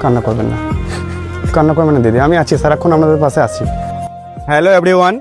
কান্না করবেন না। কান্না করবেন না, দিদি। আমি আছি, সারাক্ষণ আপনাদের পাশে আছি। হ্যালো এভরিওয়ান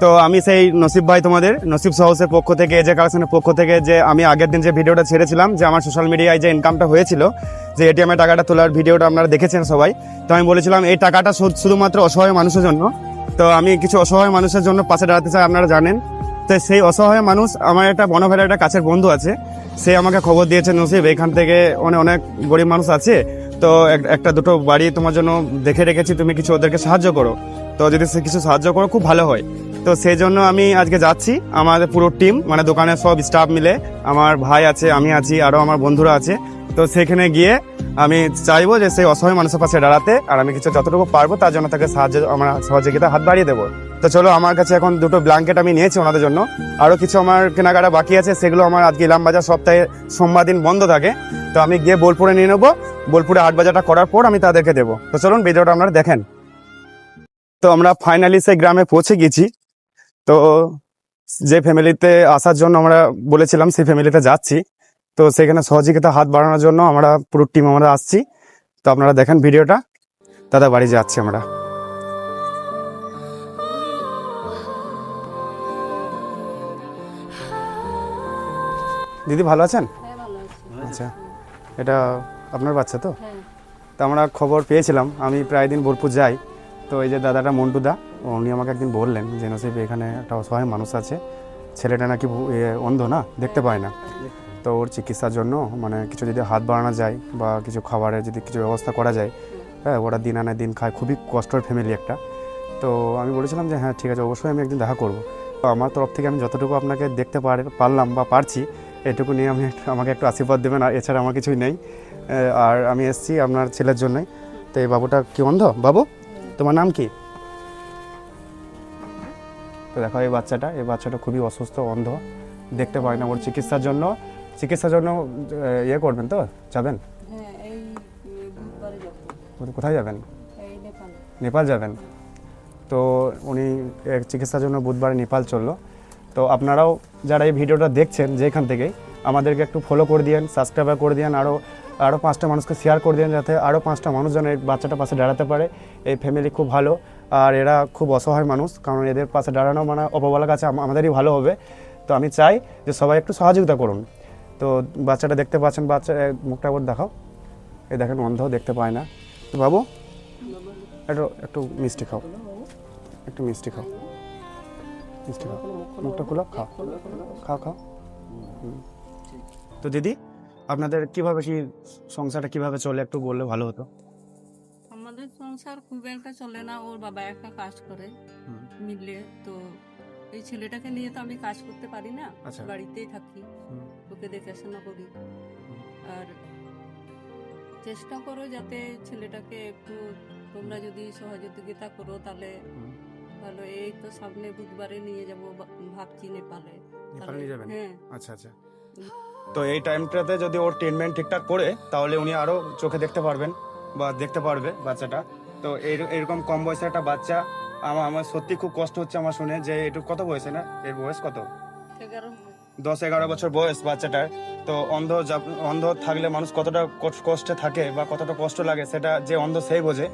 তো আমি সেই নসিব ভাই তোমাদের, নসিব সহসের পক্ষ থেকে এজে কালেকশনের পক্ষ থেকে যে আমি আগের দিন যে ভিডিওটা ছেড়েছিলাম, যে আমার সোশ্যাল মিডিয়ায় যে ইনকামটা হয়েছিল, যে এটিএম টাকাটা তোলার ভিডিওটা আপনারা দেখেছেন সবাই, তো আমি বলেছিলাম, এই টাকাটা শুধু- শুধুমাত্র অসহায় মানুষের জন্য। তো আমি কিছু অসহায় মানুষের জন্য পাশে দাঁড়াতে চাই, আপনারা জানেন। তো সেই অসহায় মানুষ, আমার একটা বনভেলা একটা কাছের বন্ধু আছে। সে আমাকে খবর দিয়েছে, নসিব, এখান থেকে অনেক অনেক গরিব মানুষ আছে তো এক- একটা দুটো বাড়ি তোমার জন্য দেখে রেখেছি, তুমি কিছু ওদেরকে সাহায্য করো। তো যদি সে কিছু সাহায্য করো, খুব ভালো হয়। তো সেই জন্য আমি আজকে যাচ্ছি আমাদের পুরো টিম মানে দোকানের সব স্টাফ মিলে, আমার ভাই আছে, আমি আছি আরও আমার বন্ধুরা আছে। তো সেখানে গিয়ে আমি চাইব যে সেই অসহায় মানুষের পাশে দাঁড়াতে, আর আমি কিছু যতটুকু পারব, তার জন্য তাকে সাহায্য, আমার সহযোগিতা হাত বাড়িয়ে দেবো। তো চলো, আমার কাছে এখন দুটো ব্ল্যাঙ্কেট আমি নিয়েছি ওনাদের জন্য। আরও কিছু আমার কেনাকাটা বাকি আছে, সেগুলো আমার আজকে ইলাম বাজার সপ্তাহে সোমবার দিন বন্ধ থাকে। তো আমি গিয়ে বোলপুরে নিয়ে নেব। বোলপুরে আট বাজারটা করার পর আমি তাদেরকে দেবো। তো চলুন ভিডিওটা আপনারা দেখেন। তো আমরা ফাইনালি সেই গ্রামে পৌঁছে গেছি। তো যে ফ্যামিলিতে আসার জন্য আমরা বলেছিলাম সেই ফ্যামিলিতে যাচ্ছি। তো সেখানে সহযোগিতা হাত বাড়ানোর জন্য আমরা পুরো টিম আমরা আসছি। তো আপনারা দেখেন ভিডিওটা। দাদা বাড়ি যাচ্ছি আমরা। দিদি ভালো আছেন? হ্যাঁ আচ্ছা। এটা আপনার বাচ্চা তো? হ্যাঁ। তো আমরা খবর পেয়েছিলাম আমি প্রায় দিন বোলপুর যাই। তো এই যে দাদাটা মন্টু দা উনি আমাকে একদিন বললেন যে নসিব এখানে একটা অসহায় মানুষ আছে ছেলেটা নাকি অন্ধ না দেখতে পায় না। তো ওর চিকিৎসার জন্য মানে কিছু যদি হাত বাড়ানো যায় বা কিছু খাবারের যদি কিছু ব্যবস্থা করা যায় হ্যাঁ ওরা দিন আনে দিন খায় খুবই কষ্টের ফ্যামিলি একটা। তো আমি বলেছিলাম যে হ্যাঁ ঠিক আছে অবশ্যই আমি একদিন দেখা করব। তো আমার তরফ থেকে আমি যতটুকু আপনাকে দেখতে পার পারলাম বা পারছি এটুকু নিয়ে আমি আমাকে একটু আশীর্বাদ দেবেন আর এছাড়া আমার কিছুই নেই। আর আমি এসেছি আপনার ছেলের জন্যই। তো এই বাবুটা কি অন্ধ? বাবু তোমার নাম কি? তো দেখো এই বাচ্চাটা এই বাচ্চাটা খুবই অসুস্থ অন্ধ। দেখতে পায় না ওর চিকিৎসার জন্য। চিকিৎসার জন্য ইয়ে করবেন তো? যাবেন? হ্যাঁ কোথায় যাবেন? নেপাল। নেপাল যাবেন? তো উনি চিকিৎসার জন্য বুধবারে নেপাল চলল। তো আপনারাও যারা এই ভিডিওটা দেখছেন যেখান থেকেই আমাদেরকে একটু ফলো করে দিয়েন সাবস্ক্রাইব করে দিয়েন আরও আরও পাঁচটা মানুষকে শেয়ার করে দিন যাতে আরও পাঁচটা মানুষ যেন এই বাচ্চাটার পাশে দাঁড়াতে পারে। এই ফ্যামিলি খুব ভালো। আর এরা খুব অসহায় মানুষ, কারণ এদের পাশে দাঁড়ানো মানে অপবলার কাছে আমাদেরই ভালো হবে। তো আমি চাই যে সবাই একটু সহযোগিতা করুন। তো বাচ্চাটা দেখতে পাচ্ছেন, বাচ্চা মুখটা একবার দেখাও। এ দেখেন, অন্ধ, দেখতে পায় না। তো বাবু, একটু একটু মিষ্টি খাও। একটু মিষ্টি খাও। মিষ্টি খাও। মুখটা খুলো, খাও। খাও খাও। হুম। তো দিদি আপনাদের কীভাবে কি সংসারটা কীভাবে চলে? একটু বললে ভালো হতো। আমাদের সংসার খুব একটা চলে না ওর বাবা একটা কাজ করে। মিলে। তো এই ছেলেটাকে নিয়ে তো আমি কাজ করতে পারি না আচ্ছা। বাড়িতেই থাকি। ওকে দেখাশোনা করি। আর চেষ্টা করো যাতে ছেলেটাকে একটু তোমরা যদি সহযোগিতা করো তাহলে হুম। ভালো এই তো সামনে বুধবারে নিয়ে যাব ভাবছি নেপালে। নেপালে নিয়ে যাবেন? হ্যাঁ। আচ্ছা আচ্ছা। তো এই টাইমটাতে যদি ওর ট্রিটমেন্ট ঠিকঠাক করে তাহলে উনি আরও চোখে দেখতে পারবেন বা দেখতে পারবে বাচ্চাটা। তো এরকম কম বয়সের একটা বাচ্চা আমার আমার সত্যি খুব কষ্ট হচ্ছে আমার শুনে যে একটু কত বয়সে না? এর বয়স কত? দশ এগারো বছর বয়স বাচ্চাটার। তো অন্ধ অন্ধ থাকলে মানুষ কতটা কষ্ট- কষ্টে থাকে বা কতটা কষ্ট লাগে সেটা যে অন্ধ সেই বোঝে।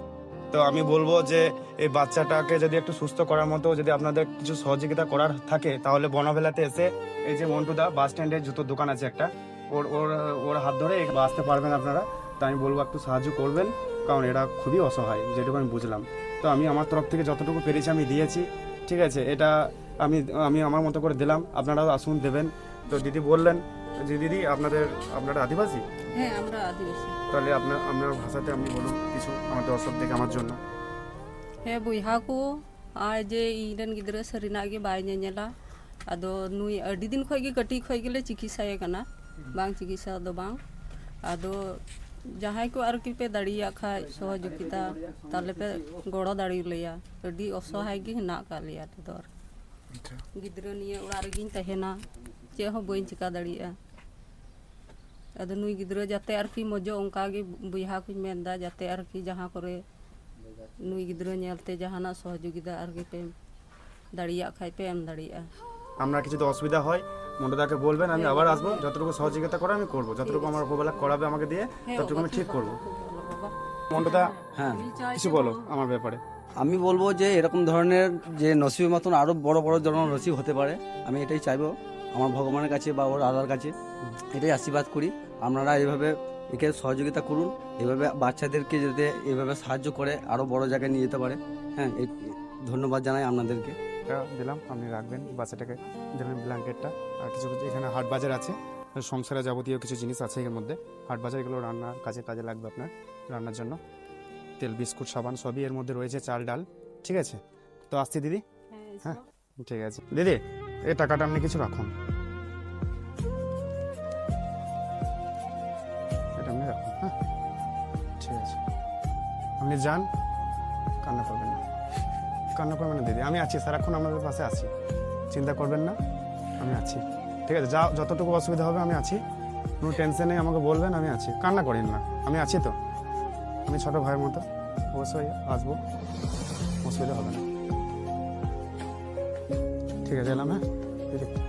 তো আমি বলব যে এই বাচ্চাটাকে যদি একটু সুস্থ করার মতো যদি আপনাদের কিছু সহযোগিতা করার থাকে, তাহলে বনভেলাতে এসে এই যে মন্টুদা বাস স্ট্যান্ডে জুতোর দোকান আছে একটা, ওর ওর ওর হাত ধরে আসতে পারবেন আপনারা। তো আমি বলব একটু সাহায্য করবেন, কারণ এরা খুবই অসহায়, যেটুকু আমি বুঝলাম। তো আমি আমার তরফ থেকে যতটুকু পেরেছি আমি দিয়েছি, ঠিক আছে? এটা আমি আমি আমার মতো করে দিলাম, আপনারাও আসুন দেবেন। তো দিদি বললেন জি দিদি আপনাদের আপনারা আদিবাসী হ্যাঁ আমরা আদিবাসী তাহলে আপনার আপনার ভাষাতে আপনি বলুন কিছু আমার দর্শক থেকে আমার জন্য হ্যাঁ বুইহাকু আর যে ইরেন গিদ্রে সরিনা গে বাই নেলা আদো নুই আডি দিন খয় গে কাটি খয় গেলে চিকিৎসায় কানা বাং চিকিৎসা দো বাং আদো जहाँ को आर पे दाड़िया खाय सहयोगिता ताले पे गड़ो दाड़ी लिया अडी असहाय गे हना का लिया तो गिद्र निये उड़ा रगिन तहना ᱱᱤᱭᱮ ᱚᱲᱟᱜ ᱨᱮᱜᱤᱧ ᱛᱟᱦᱮᱱᱟ ᱪᱮᱫ ᱦᱚᱸ ᱵᱟᱹᱧ ᱪᱤᱠᱟ ᱫᱟᱲᱮᱭᱟᱜᱼᱟ ᱟᱫᱚ ᱱᱩᱭ ᱜᱤᱫᱽᱨᱟᱹ ᱡᱟᱛᱮ ᱟᱨᱠᱤ ᱢᱚᱡᱚᱜ ᱚᱱᱠᱟᱜᱮ ᱵᱚᱭᱦᱟ ᱠᱚᱧ ᱢᱮᱱᱫᱟ ᱡᱟᱛᱮ ᱟᱨᱠᱤ ᱡᱟᱦᱟᱸ ᱠᱚᱨᱮ ᱱᱩᱭ ᱜᱤᱫᱽᱨᱟᱹ ᱧᱮᱞᱛᱮ ᱡᱟᱦᱟᱱᱟᱜ সহযোগিতা আরকি পে দাঁড়িয়ে খাই পে এম দাঁড়িয়ে আমরা কিছু তো অসুবিধা হয় মন্টুদাকে বলবেন আমি আবার আসবো যতটুকু সহযোগিতা করে আমি করবো যতটুকু আমার উপবেলা করাবে আমাকে দিয়ে ততটুকু আমি ঠিক করবো বাবা মন্টুদা হ্যাঁ কিছু বলো আমার ব্যাপারে আমি বলবো যে এরকম ধরনের যে নসিবের মতন আরো বড় বড় ধরনের নসিব হতে পারে আমি এটাই চাইবো আমার ভগবানের কাছে বা ওর আল্লাহর কাছে এটাই আশীর্বাদ করি। আপনারা এইভাবে একে সহযোগিতা করুন এভাবে বাচ্চাদেরকে যাতে এভাবে সাহায্য করে আরও বড় জায়গায় নিয়ে যেতে পারে। হ্যাঁ ধন্যবাদ জানাই আপনাদেরকে। এটা দিলাম আপনি রাখবেন বাচ্চাটাকে দিলেন ব্ল্যাঙ্কেটটা আর কিছু কিছু এখানে হাট বাজার আছে সংসারে যাবতীয় কিছু জিনিস আছে এর মধ্যে। হাট বাজার এগুলো রান্নার কাজে কাজে লাগবে আপনার রান্নার জন্য। তেল বিস্কুট সাবান সবই এর মধ্যে রয়েছে চাল ডাল ঠিক আছে? তো আসছি দিদি? হ্যাঁ হ্যাঁ ঠিক আছে। দিদি এই টাকাটা আপনি কিছু রাখুন। এটা আপনি রাখুন হ্যাঁ? ঠিক আছে। আপনি যান, কান্না করবেন না। কান্না করবেন না, দিদি। আমি আছি সারাক্ষণ আপনাদের পাশে আছি। চিন্তা করবেন না, আমি আছি। ঠিক আছে যা যতটুকু অসুবিধা হবে আমি আছি। কোনো টেনশন নেই, আমাকে বলবেন, আমি আছি। কান্না করেন না, আমি আছি তো। আমি ছোট ভাইয়ের মতো। অবশ্যই আসব, অসুবিধা হবে না। ঠিক আছে এলাম হ্যাঁ ঠিক আছে